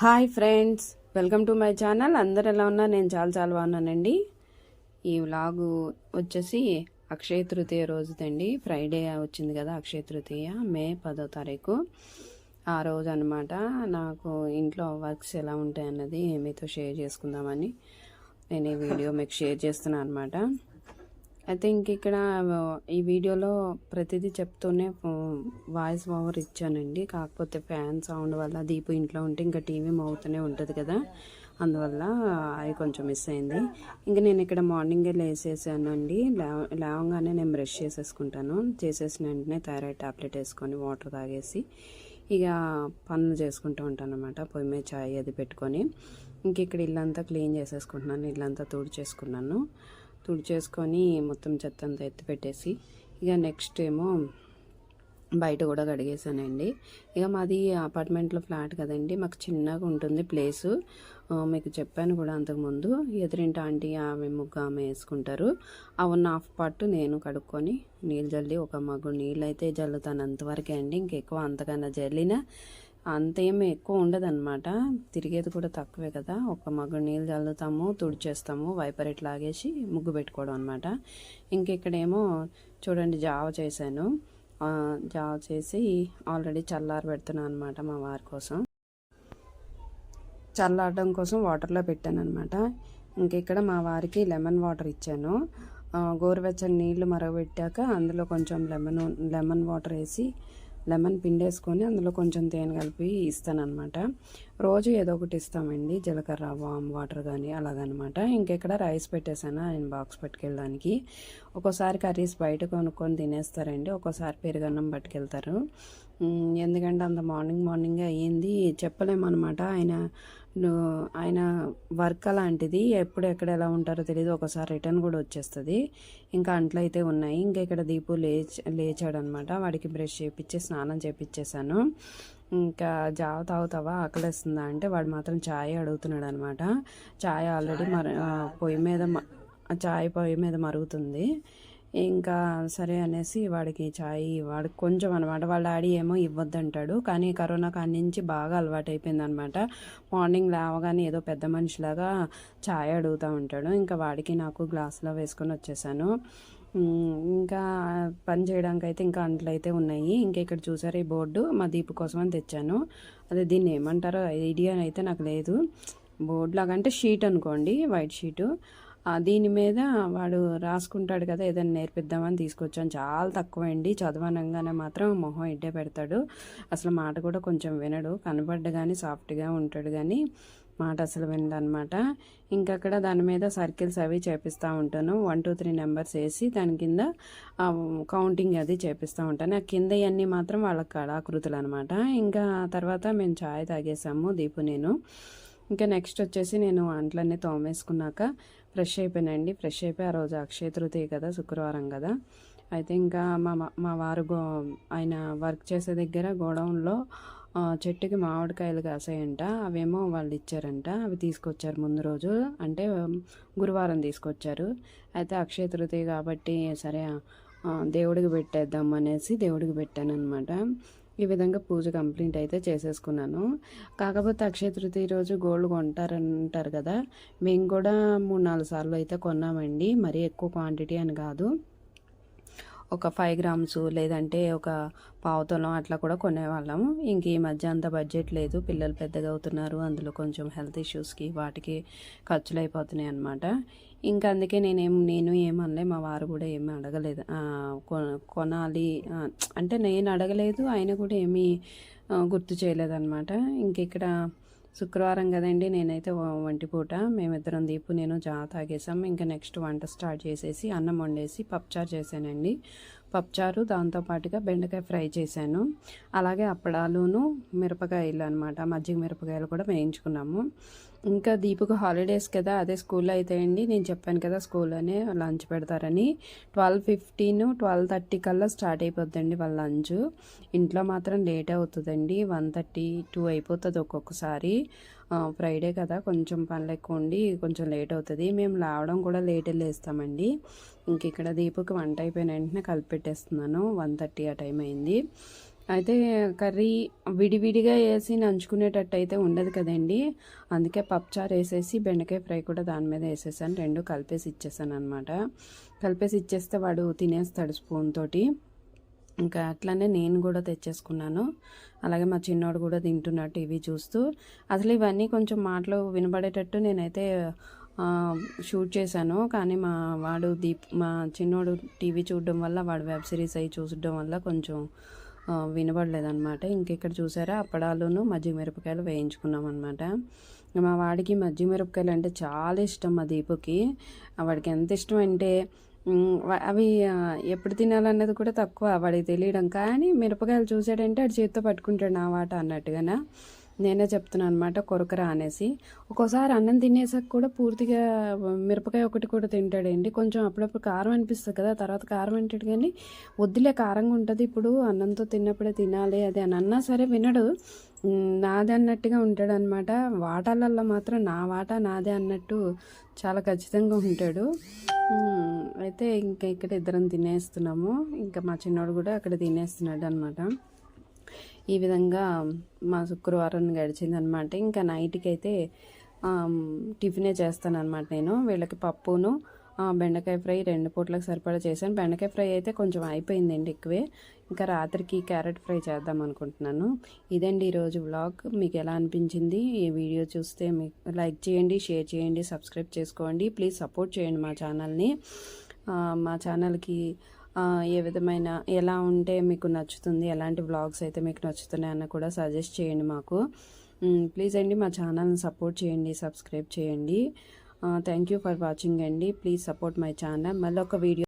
Hi friends welcome to my channel. అందరు ఎలా ఉన్నా నేను చాలా చాలా బాగున్నానండి. ఈ వ్లాగు వచ్చేసి అక్షయ తృతీయ రోజుదండి. ఫ్రైడే వచ్చింది కదా అక్షయ తృతీయ మే పదో తారీఖు. ఆ రోజు అనమాట నాకు ఇంట్లో వర్క్స్ ఎలా ఉంటాయి అన్నది మీతో షేర్ చేసుకుందామని నేను ఈ వీడియో మీకు షేర్ చేస్తున్నాను అనమాట అయితే ఇంక ఇక్కడ ఈ వీడియోలో ప్రతిదీ చెప్తూనే వాయిస్ ఓవర్ ఇచ్చానండి. కాకపోతే ఫ్యాన్ సౌండ్ వల్ల దీపు ఇంట్లో ఉంటే ఇంకా టీవీ మోగుతూనే ఉంటుంది కదా. అందువల్ల అది కొంచెం మిస్ అయింది. ఇంకా నేను ఇక్కడ మార్నింగే లేసేసాను అండి లేవగానే నేను బ్రష్ చేసేసుకుంటాను. చేసేసిన వెంటనే థైరాయిడ్ టాబ్లెట్ వేసుకొని వాటర్ తాగేసి ఇక పనులు చేసుకుంటూ ఉంటాను అనమాట పొయ్యి మీద చాయ్ అది పెట్టుకొని. ఇంక ఇక్కడ ఇల్లంతా క్లీన్ చేసేసుకుంటున్నాను. ఇల్లంతా తుడిచేసుకున్నాను. తుడిచేసుకొని మొత్తం చెత్త అంతా ఎత్తిపెట్టేసి ఇక నెక్స్ట్ ఏమో బయట కూడా కడిగేసానండి. ఇక మాది అపార్ట్మెంట్లో ఫ్లాట్ కదండి మాకు చిన్నగా ఉంటుంది ప్లేసు మీకు చెప్పాను కూడా అంతకుముందు ఎదురింటి ఆంటీ ఆమె ముగ్గు ఆమె వేసుకుంటారు. ఆ ఉన్న హాఫ్ పార్ట్ నేను కడుక్కొని నీళ్ళు జల్లి ఒక మగ్గు నీళ్ళు అయితే జల్లుతాను అంతవరకే అండి ఇంకెక్కువ అంతకన్నా జల్లినా అంత ఏమి ఎక్కువ ఉండదన్నమాట. తిరిగేది కూడా తక్కువే కదా. ఒక మగ్గు నీళ్ళు చల్లుతాము తుడిచేస్తాము వైపర్ ఇట్లా లాగేసి ముగ్గు పెట్టుకోవడం అనమాట ఇంకెక్కడేమో చూడండి జావ చేశాను. జావ చేసి ఆల్రెడీ చల్లారి పెడుతున్నాను అనమాట మా వారి కోసం. చల్లారడం కోసం వాటర్లో పెట్టాను అనమాట ఇంకెక్కడ మా వారికి లెమన్ వాటర్ ఇచ్చాను. గోరువెచ్చని నీళ్ళు మరగబెట్టాక అందులో కొంచెం లెమన్ లెమన్ వాటర్ వేసి లెమన్ పిండేసుకొని అందులో కొంచెం తేనె కలిపి ఇస్తానమాట రోజు ఏదో ఒకటి ఇస్తామండి. జీలకర్ర వామ్ వాటర్ కానీ అలాగనమాట. ఇంకెక్కడ రైస్ పెట్టేశాను ఆయన బాక్స్ పట్టుకెళ్ళడానికి. ఒక్కోసారి కర్రీస్ బయట కొనుక్కొని తినేస్తారండి. ఒక్కోసారి పెరుగన్నం పట్టుకెళ్తారు. ఎందుకంటే అంత మార్నింగ్ మార్నింగ్ అయ్యింది. చెప్పలేమన్నమాట. ఆయన ఆయన వర్క్ అలాంటిది ఎప్పుడు ఎక్కడ ఎలా ఉంటారో తెలియదు ఒకసారి రిటర్న్ కూడా వచ్చేస్తుంది. ఇంకా అంట్లు అయితే ఉన్నాయి. ఇంకా ఇక్కడ దీపు లేచ లేచాడనమాట. వాడికి బ్రష్ చేపించి స్నానం చేపించేశాను ఇంకా జావ తాగుతావా? ఆకలిస్తుందా అంటే వాడు మాత్రం ఛాయ్ అడుగుతున్నాడు అనమాట ఛాయ్ ఆల్రెడీ మర పొయ్యి మీద ఛాయ్ పొయ్యి మీద మరుగుతుంది. ఇంకా సరే అనేసి వాడికి చాయ్ వాడికి కొంచెం అనమాట వాళ్ళ డాడీ ఏమో ఇవ్వద్దంటాడు. కానీ కరోనా కాడి నుంచి బాగా అలవాటు అనమాట మార్నింగ్ లేవగానే ఏదో పెద్ద మనిషిలాగా చాయ్ అడుగుతూ ఉంటాడు. ఇంకా వాడికి నాకు గ్లాసులో వేసుకొని వచ్చేసాను. ఇంకా పని చేయడానికి అయితే ఇంకా అంట్లు అయితే ఉన్నాయి. ఇంకా ఇక్కడ చూసారు ఈ బోర్డు? మా దీపు కోసం అని తెచ్చాను. అదే దీన్ని ఏమంటారో ఐడియా అయితే నాకు లేదు. బోర్డు లాగా అంటే షీట్ అనుకోండి వైట్ షీటు. దీని మీద వాడు రాసుకుంటాడు కదా ఏదైనా నేర్పిద్దామని తీసుకొచ్చాను. చాలా తక్కువ అండి చదవనంగానే మాత్రం మొహం ఇడ్డే పెడతాడు. అసలు మాట కూడా కొంచెం వినడు. కనబడ్డ కానీ సాఫ్ట్గా ఉంటాడు కానీ మాట అసలు వినడనమాట. ఇంకక్కడ దాని మీద సర్కిల్స్ అవి చేపిస్తూ ఉంటాను. వన్ టూ త్రీ నెంబర్స్ వేసి దాని కింద కౌంటింగ్ అది చేపిస్తూ ఉంటాను. ఆ కింద ఇవన్నీ మాత్రం వాళ్ళ కళాకృతులు అనమాట ఇంకా తర్వాత మేము ఛాయ్ తాగేసాము దీపు నేను. ఇంకా నెక్స్ట్ వచ్చేసి నేను అంట్లన్నీ తోమేసుకున్నాక ఫ్రెష్ అయిపోయినండి ఫ్రెష్ అయిపోయి ఆ రోజు అక్షయ తృతీయ కదా శుక్రవారం కదా. అయితే ఇంకా మా మా వారు గో ఆయన వర్క్ చేసే దగ్గర గోడౌన్లో చెట్టుకి మామిడికాయలు కాసాయంట. అవేమో వాళ్ళు ఇచ్చారంట. అవి తీసుకొచ్చారు ముందు రోజు. అంటే గురువారం తీసుకొచ్చారు. అయితే అక్షయ తృతీయ కాబట్టి సరే దేవుడికి పెట్టేద్దాం అనేసి దేవుడికి పెట్టాను అనమాట ఈ విధంగా పూజ కంప్లీట్ అయితే చేసేసుకున్నాను. కాకపోతే అక్షయ తృతీయ రోజు గోల్డ్ కొంటారంటారు కదా మేము కూడా మూడు నాలుగు సార్లు అయితే కొన్నామండి. మరీ ఎక్కువ క్వాంటిటీ అని కాదు. ఒక ఫైవ్ గ్రామ్స్ లేదంటే ఒక పావుతలం అట్లా కూడా కొనేవాళ్ళం. ఇంక ఈ మధ్య అంత బడ్జెట్ లేదు. పిల్లలు పెద్దగా అవుతున్నారు. అందులో కొంచెం హెల్త్ ఇష్యూస్కి వాటికి ఖర్చులు అయిపోతున్నాయి అనమాట ఇంకా అందుకే నేనేం నేను ఏమనలే మా వారు కూడా ఏమీ అడగలేదు. కొనాలి అంటే నేను అడగలేదు. ఆయన కూడా ఏమీ గుర్తు చేయలేదన్నమాట. ఇంక ఇక్కడ శుక్రవారం కదండి నేనైతే వంటి పూట మేమిద్దరం దీపు నేను జా తాగేసాం ఇంకా నెక్స్ట్ వంట స్టార్ట్ చేసేసి అన్నం వండేసి పప్చారు చేశానండి. పప్చారు దాంతోపాటుగా బెండకాయ ఫ్రై చేశాను. అలాగే అప్పడాలును మిరపకాయలు అనమాట మజ్జిగ మిరపకాయలు కూడా వేయించుకున్నాము. ఇంకా దీపుకు హాలిడేస్ కదా అదే స్కూల్లో అయితే అండి. నేను చెప్పాను కదా స్కూల్లోనే లంచ్ పెడతారని. ట్వెల్వ్ ఫిఫ్టీన్ ట్వెల్వ్ థర్టీ కల్లా స్టార్ట్ అయిపోద్దండి వాళ్ళ లంచ్. ఇంట్లో మాత్రం లేట్ అవుతుందండి. వన్ థర్టీ టూ అయిపోతుంది ఒక్కొక్కసారి. ఫ్రైడే కదా కొంచెం పనులు ఎక్కువ ఉండి కొంచెం లేట్ అవుతుంది. మేము లేవడం కూడా లేట్ వెళ్ళేస్తామండి. ఇంక ఇక్కడ దీపుకి వంట అయిపోయిన వెంటనే కలిపి పెట్టేస్తున్నాను వన్ థర్టీ ఆ టైం అయింది. అయితే కర్రీ విడివిడిగా వేసి నంచుకునేటట్టు అయితే ఉండదు కదండి. అందుకే పప్పుచారు వేసేసి బెండకాయ ఫ్రై కూడా దాని మీద వేసేసాను. రెండు కలిపేసి ఇచ్చేసాను అనమాట కలిపేసి ఇచ్చేస్తే వాడు తినేస్తాడు స్పూన్ తోటి. ఇంకా అట్లానే నేను కూడా తెచ్చేసుకున్నాను. అలాగే మా చిన్నోడు కూడా తింటున్నాడు టీవీ చూస్తూ. అసలు ఇవన్నీ కొంచెం మాటలు వినబడేటట్టు నేనైతే షూట్ చేశాను. కానీ మా వాడు దీప్ మా చిన్నోడు టీవీ చూడడం వల్ల వాడు వెబ్ సిరీస్ అవి చూడడం వల్ల కొంచెం వినబడలేదన్నమాట. ఇంకెక్కడ చూసారా అప్పడాలును మజ్జిగ మిరపకాయలు వేయించుకున్నాం అనమాట మా వాడికి మజ్జిగ మిరపకాయలు అంటే చాలా ఇష్టం మా దీపుకి. వాడికి ఎంత ఇష్టం అంటే అవి ఎప్పుడు తినాలన్నది కూడా తక్కువ వాడికి తెలియడం. కానీ మిరపకాయలు చూసాడంటే అది చేతితో పట్టుకుంటాడు నా వాట నేనే చెప్తున్నాను అనమాట కొరకరా అనేసి. ఒక్కోసారి అన్నం తినేసాక కూడా పూర్తిగా మిరపకాయ ఒకటి కూడా తింటాడండి. కొంచెం అప్పుడప్పుడు కారం అనిపిస్తుంది కదా తర్వాత కారం అంటాడు కానీ వద్దులే కారంగా ఉంటుంది. ఇప్పుడు అన్నంతో తిన్నప్పుడే తినాలి అది అని అన్నా సరే వినడు. నాదే అన్నట్టుగా ఉంటాడు అనమాట వాటాలల్లో మాత్రం నా వాటా నాదే అన్నట్టు చాలా ఖచ్చితంగా ఉంటాడు. అయితే ఇంకా ఇక్కడ ఇద్దరం తినేస్తున్నాము. ఇంకా మా చిన్నోడు కూడా అక్కడ తినేస్తున్నాడు అనమాట ఈ విధంగా మా శుక్రవారం గడిచిందనమాట. ఇంకా నైట్కి అయితే టిఫినే చేస్తాను అనమాట నేను. వీళ్ళకి పప్పును బెండకాయ ఫ్రై రెండు పూట్లకు సరిపడా చేశాను. బెండకాయ ఫ్రై అయితే కొంచెం అయిపోయిందండి ఎక్కువే. ఇంకా రాత్రికి క్యారెట్ ఫ్రై చేద్దాం అనుకుంటున్నాను. ఇదండి ఈరోజు వ్లాగ్. మీకు ఎలా అనిపించింది? ఈ వీడియో చూస్తే మీకు లైక్ చేయండి షేర్ చేయండి సబ్స్క్రైబ్ చేసుకోండి. ప్లీజ్ సపోర్ట్ చేయండి మా ఛానల్ని. మా ఛానల్కి ఏ విధమైన ఎలా ఉంటే మీకు నచ్చుతుంది ఎలాంటి వ్లాగ్స్ అయితే మీకు నచ్చుతున్నాయి అన్న కూడా సజెస్ట్ చేయండి మాకు. ప్లీజ్ అండి మా ఛానల్ని సపోర్ట్ చేయండి సబ్స్క్రైబ్ చేయండి. థ్యాంక్ యూ ఫర్ వాచింగ్ అండి ప్లీజ్ సపోర్ట్ మై ఛానల్ మళ్ళీ ఒక వీడియో